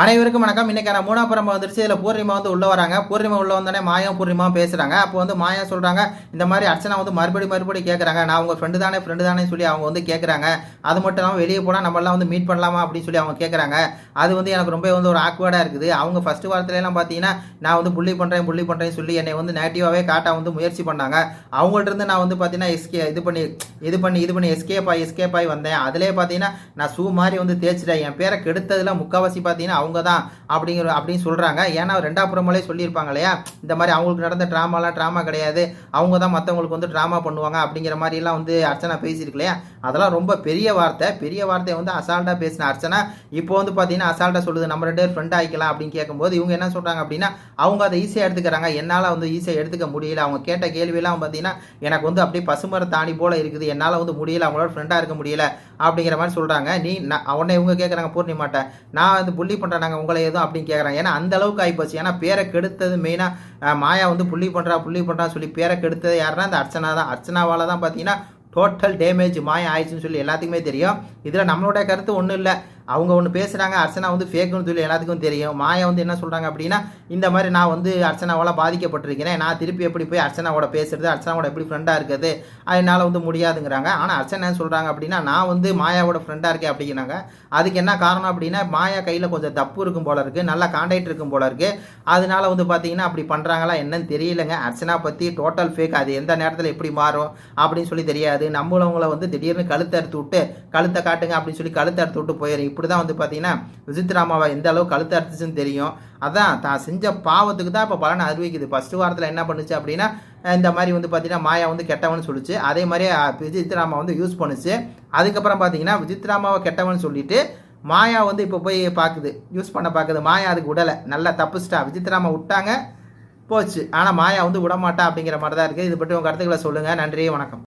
அனைவருக்கும் வணக்கம். இன்னைக்கான மூணாபுரம் வந்துருச்சு இதில் பூர்ணிமா வந்து உள்ள வராங்க. பூர்ணிமா உள்ள வந்தோடனே மாயம் பூர்ணிமா பேசுறாங்க. அப்போ வந்து மாயா சொல்றாங்க இந்த மாதிரி அர்ச்சனா வந்து மறுபடி மறுபடி கேட்குறாங்க நான் உங்க ஃப்ரெண்டு தானே ஃப்ரெண்டு தானே சொல்லி அவங்க வந்து கேட்குறாங்க அது மட்டும் இல்லாமல் வெளியே போனால் நம்மளாம் வந்து மீட் பண்ணலாமா அப்படின்னு சொல்லி அவங்க கேட்குறாங்க அது வந்து எனக்கு ரொம்ப வந்து ஒரு ஆக்வர்டாக இருக்குது. அவங்க ஃபர்ஸ்ட் வாரத்துலலாம் பார்த்தீங்கன்னா நான் வந்து புள்ளி பண்ணுறேன் புள்ளி பண்ணுறேன்னு சொல்லி என்னை வந்து நெகட்டிவாகவே காட்டாக வந்து முயற்சி பண்ணாங்க. அவங்கள்ட்ட இருந்து நான் வந்து பார்த்தீங்கன்னா எஸ்கே இது பண்ணி இது பண்ணி இது பண்ணி எஸ்கேப் ஆகி எஸ்கேப் ஆகி வந்தேன். அதிலே பார்த்தீங்கன்னா நான் ஷூ மாதிரி வந்து தேய்ச்சிட்டேன். என் பேரை கெடுத்ததுல முக்கால்வாசி பார்த்தீங்கன்னா அவங்க தான் அப்படிங்கிற அப்படின்னு சொல்கிறாங்க ஏன்னா ரெண்டாப்புறமலே சொல்லியிருப்பாங்க இல்லையா? இந்த மாதிரி அவங்களுக்கு நடந்த ட்ராமாலாம் ட்ராமா கிடையாது. அவங்க தான் மற்றவங்களுக்கு வந்து ட்ராமா பண்ணுவாங்க அப்படிங்கிற மாதிரிலாம் வந்து அர்ச்சனா பேசியிருக்கு இல்லையா? அதெல்லாம் ரொம்ப பெரிய வார்த்தை. பெரிய வார்த்தையை வந்து அசால்ட்டாக பேசின அர்ச்சனா இப்போ வந்து பார்த்தீங்கன்னா அசால்ட்டாக சொல்லுது நம்ம ரெண்டு பேர் ஃப்ரெண்ட் ஆகிக்கலாம் அப்படின்னு கேட்கும்போது இவங்க என்ன சொல்கிறாங்க அப்படின்னா அவங்க அதை ஈஸியாக எடுத்துக்கிறாங்க. என்னால் வந்து ஈஸியாக எடுத்துக்க முடியல. அவங்க கேட்ட கேள்வியெல்லாம் பார்த்தீங்கன்னா எனக்கு வந்து அப்படியே பசுமர தாணி போல இருக்குது. என்னால் வந்து முடியல. அவங்களோட ஃப்ரெண்டாக இருக்க முடியல அப்படிங்கிற மாதிரி சொல்கிறாங்க நீ நான் உடனே இவங்க கேட்குறாங்க பூர்ணிமாட்ட. நான் வந்து புள்ளி பண்ணுறாங்க உங்களை எதுவும் அப்படின்னு கேட்குறாங்க ஏன்னா அந்த அளவுக்கு ஆகிப்போச்சு ஏன்னா பேரை கெடுத்தது மெயினாக மாயா வந்து புள்ளி பண்ணுறா புள்ளி பண்ணுறா சொல்லி பேரை கெடுத்தது யாருன்னா அந்த அர்ச்சனா தான். அர்ச்சனாவால் தான் பார்த்தீங்கன்னா டோட்டல் டேமேஜ் மாயம் ஆயிடுச்சுன்னு சொல்லி எல்லாத்துக்குமே தெரியும். இதில் நம்மளுடைய கருத்து ஒன்றும் இல்லை. அவங்க ஒன்று பேசுகிறாங்க அர்ச்சனா வந்து ஃபேக்குன்னு சொல்லி எல்லாத்துக்கும் தெரியும். மாயா வந்து என்ன சொல்கிறாங்க அப்படின்னா இந்த மாதிரி நான் வந்து அர்ச்சனாவால் பாதிக்கப்பட்டிருக்கிறேன். நான் திருப்பி எப்படி போய் அர்ச்சனாவோட பேசுறது அர்ச்சனாவோட எப்படி ஃப்ரெண்டாக இருக்குது அதனால் வந்து முடியாதுங்கிறாங்க. ஆனால் அர்ச்சனா என்ன சொல்கிறாங்க அப்படின்னா நான் வந்து மாயாவோட ஃப்ரெண்டாக இருக்கேன் அப்படிங்கிறாங்க. அதுக்கு என்ன காரணம் அப்படின்னா மாயா கையில் கொஞ்சம் தப்பு இருக்கும் போல இருக்குது நல்லா காண்டாக்ட் இருக்கும் போல இருக்குது அதனால வந்து பார்த்தீங்கன்னா அப்படி பண்ணுறாங்களா என்னன்னு தெரியலங்க. அர்ச்சனா பற்றி டோட்டல் ஃபேக் அது எந்த நேரத்தில் எப்படி மாறும் அப்படின்னு சொல்லி தெரியாது. நம்மளவங்கள வந்து திடீர்னு கழுத்தை அறுத்து விட்டு கழுத்தை காட்டுங்க அப்படின்னு சொல்லி கழுத்தை அறுத்து விட்டு போயிடும் இப்படி தான் வந்து பார்த்தீங்கன்னா விசித்ராமாவை எந்த அளவுக்கு கழுத்து அறுத்துச்சுன்னு தெரியும். அதான் தான் செஞ்ச பாவத்துக்கு தான் இப்போ பலனை அறிவிக்குது. ஃபஸ்ட்டு வாரத்தில் என்ன பண்ணுச்சு அப்படின்னா இந்த மாதிரி வந்து பார்த்தீங்கன்னா மாயா வந்து கெட்டவன் சொல்லிச்சு. அதே மாதிரி விசித்ராமா வந்து யூஸ் பண்ணுச்சு. அதுக்கப்புறம் பார்த்தீங்கன்னா விசித்ராமாவை கெட்டவன் சொல்லிட்டு மாயா வந்து இப்போ போய் பார்க்குது யூஸ் பண்ண பார்க்குது மாயா அதுக்கு விடலை. நல்லா தப்புச்சிட்டா. விசித்ராமா விட்டாங்க போச்சு. ஆனால் மாயா வந்து விடமாட்டா அப்படிங்கிற மாதிரி தான் இருக்குது இது பற்றி உங்கள் கருத்துக்களை சொல்லுங்கள் நன்றி வணக்கம்.